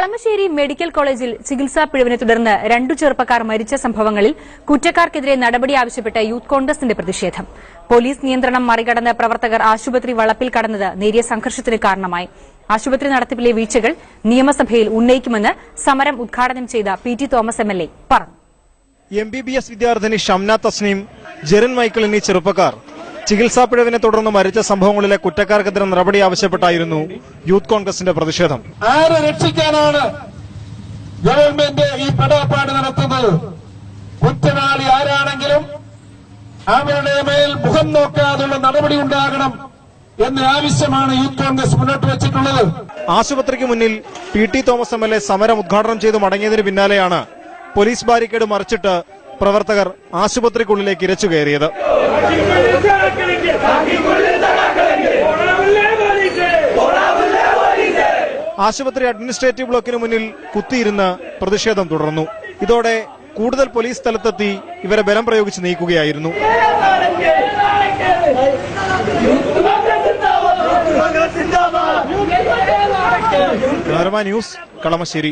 Kalamassery medical കോളേജിൽ ചികിത്സാ പിഴവിനെ തുടർന്ന് രണ്ടു ചെറുപ്പക്കാർ മരിച്ച സംഭവങ്ങളിൽ കുറ്റക്കാർക്കെതിരെ നടപടി ആവശ്യപ്പെട്ട യൂത്ത് കോൺഗ്രസിന്റെ പ്രതിഷേധം. പോലീസ് നിയന്ത്രണം മറികടന്ന് പ്രവർത്തകർ ആശുപത്രി വളപ്പിൽ കടന്നത് നേരിയ സംഘർഷത്തിന് കാരണമായി. ആശുപത്രി നടത്തിപ്പിലെ വീഴ്ചകൾ നിയമസഭയിൽ ഉന്നയിക്കുമെന്ന് സമരം ഉദ്ഘാടനം ചെയ്ത P T Thomas M L A പറഞ്ഞു. എം ബി ബി എസ് വിദ്യാർത്ഥിനി ഷംന തസ്നീം ജെറിൻ മൈക്കിൾ എന്നീ ചെറുപ്പക്കാർ ചികിത്സാ പിഴവിനെ തുടർന്ന് മരിച്ച സംഭവങ്ങളിലെ കുറ്റക്കാർക്കെതിരെ നടപടി ആവശ്യപ്പെട്ടായിരുന്നു യൂത്ത് കോൺഗ്രസിന്റെ പ്രതിഷേധം. ആരെ രക്ഷിക്കാനാണ് ഗവൺമെന്റ് ഈ പെടാപ്പാട് നടത്തുന്നത്? കുറ്റവാളി ആരാണെങ്കിലും അവരുടെ മേൽ മുഖം നോക്കാതുള്ള നടപടി ഉണ്ടാകണം എന്ന ആവശ്യമാണ് യൂത്ത് കോൺഗ്രസ് മുന്നോട്ട് വെച്ചിട്ടുള്ളത്. ആശുപത്രിക്ക് മുന്നിൽ P T Thomas M L A സമരം ഉദ്ഘാടനം ചെയ്ത് മടങ്ങിയതിന് പിന്നാലെയാണ് പോലീസ് ബാരിക്കേഡ് മറിച്ചിട്ട് പ്രവർത്തകർ ആശുപത്രിക്കുള്ളിലേക്ക് ഇരച്ചു കയറിയത്. ആശുപത്രി അഡ്മിനിസ്ട്രേറ്റീവ് ബ്ലോക്കിന് മുന്നിൽ കുത്തിയിരുന്ന് പ്രതിഷേധം തുടർന്നു. ഇതോടെ കൂടുതൽ പോലീസ് സ്ഥലത്തെത്തി ഇവരെ ബലം പ്രയോഗിച്ച് നീക്കുകയായിരുന്നു. ന്യൂസ് കളമശ്ശേരി.